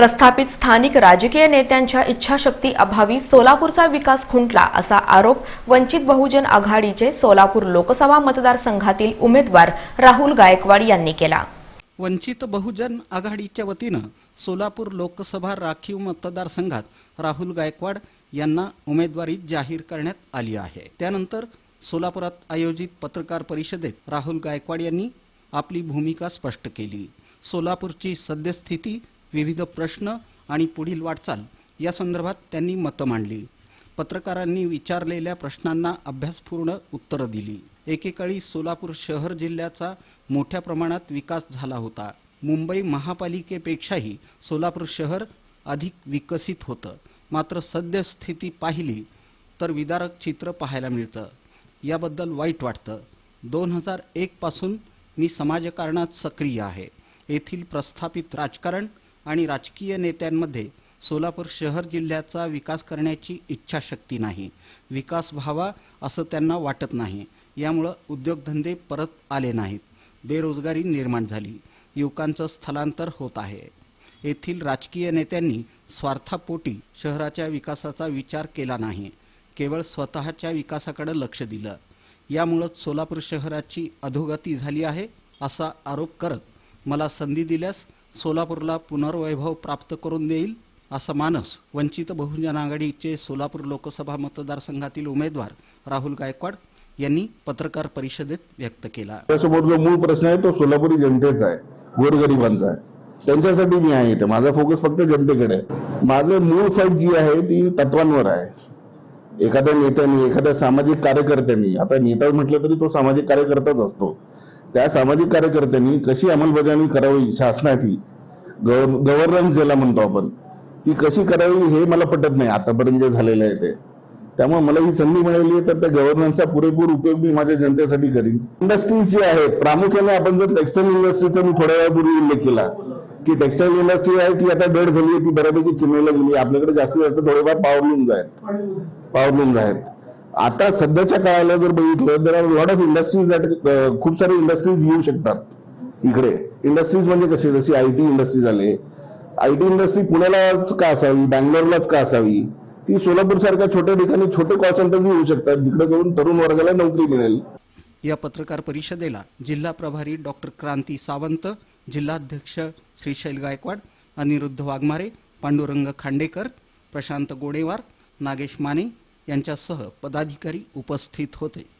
प्रस्थापित स्थानिक राजकीय नेत्यांच्या इच्छाशक्ती अभावी सोलापूरचा विकास खुंटला असा आरोप वंचित बहुजन आघाडीचे सोलापूर लोकसभा मतदारसंघातील उमेदवार राहुल गायकवाड यांनी केला. वंचित बहुजन आघाडीच्या वतीनं सोलापूर लोकसभा राखीव मतदारसंघात राहुल गायकवाड यांना उमेदवारी जाहीर करण्यात आली आहे. त्यानंतर सोलापुरात आयोजित पत्रकार परिषदेत राहुल गायकवाड यांनी आपली भूमिका स्पष्ट केली. सोलापूरची सद्यस्थिती विविध प्रश्न आणि पुढील वाटचाल या संदर्भात त्यांनी मतं मांडली. पत्रकारांनी विचारलेल्या प्रश्नांना अभ्यासपूर्ण उत्तरं दिली. एकेकाळी सोलापूर शहर जिल्ह्याचा मोठ्या प्रमाणात विकास झाला होता. मुंबई महापालिकेपेक्षाही सोलापूर शहर अधिक विकसित होतं. मात्र सद्यस्थिती पाहिली तर विदारक चित्र पाहायला मिळतं. याबद्दल वाईट वाटतं. दोन हजार एकपासून मी समाजकारणात सक्रिय आहे. येथील प्रस्थापित राजकारण आणि राजकीय नेत्यांमध्ये सोलापूर शहर जिल्ह्याचा विकास करण्याची इच्छाशक्ती नाही. विकास व्हावा असं त्यांना वाटत नाही. यामुळं उद्योगधंदे परत आले नाहीत. बेरोजगारी निर्माण झाली. युवकांचं स्थलांतर होत आहे. येथील राजकीय नेत्यांनी स्वार्थापोटी शहराच्या विकासाचा विचार केला नाही. केवळ स्वतःच्या विकासाकडे लक्ष दिलं. यामुळंच सोलापूर शहराची अधोगती झाली आहे असा आरोप करत मला संधी दिल्यास सोलापूरला पुनर्वैभव प्राप्त करून देईल असा मानस वंचित बहुजन आघाडीचे सोलापूर लोकसभा मतदारसंघातील उमेदवार राहुल गायकवाड यांनी पत्रकार परिषदेत व्यक्त केला. त्यासमोर जो मूळ प्रश्न आहे तो सोलापुरी जनतेचा आहे गोरगरिबांचा आहे. त्यांच्यासाठी मी आहे इथे. माझा फोकस फक्त जनतेकडे आहे. माझं मूळ फाईट जी आहे ती तत्वांवर आहे. एखाद्या नेत्याने एखाद्या सामाजिक कार्यकर्त्यांनी आता नेता म्हटलं तरी तो सामाजिक कार्यकर्ताच असतो. त्या सामाजिक कार्यकर्त्यांनी कशी अंमलबजावणी करावी शासनाची? गव्हर्नन्स ज्याला म्हणतो आपण ती कशी करावी हे मला पटत नाही. आतापर्यंत जे झालेलं आहे ते. त्यामुळे मला ही संधी मिळाली आहे तर त्या गव्हर्नन्सचा पुरेपूर उपयोग मी माझ्या जनतेसाठी करीन. इंडस्ट्रीज जी आहेत प्रामुख्याने आपण जर टेक्स्टाईल इंडस्ट्रीचा मी थोड्या वेळापूर्वी उल्लेख केला की टेक्स्टाईल इंडस्ट्री आहे ती आता डेड झाली आहे ती बऱ्यापैकी चेन्नईला गेली आपल्याकडे जास्तीत जास्त थोडेफार पावरलूम्स आहेत. पावरलूम्स आहेत. आता सध्याच्या काळाला जर बघितलं तर लॉट ऑफ इंडस्ट्रीज खूप सारे इंडस्ट्रीज येऊ शकतात इकडे. इंडस्ट्रीज म्हणजे कसे? जशी आय टी इंडस्ट्री झाले आय टी इंडस्ट्री पुण्यालाच का असावी? बँगलोरलाच का असावी? ती सोलापूर सारख्या छोट्या ठिकाणी छोटे कॉल सेंटर्स येऊ शकतात. जिकडे करून तरुण वर्गाला नोकरी मिळेल. या पत्रकार परिषदेला जिल्हा प्रभारी डॉक्टर क्रांती सावंत जिल्हाध्यक्ष श्रीशैल गायकवाड अनिरुद्ध वाघमारे पांडुरंग खांडेकर प्रशांत गोडेवार नागेश माने यांच्यासह पदाधिकारी उपस्थित होते.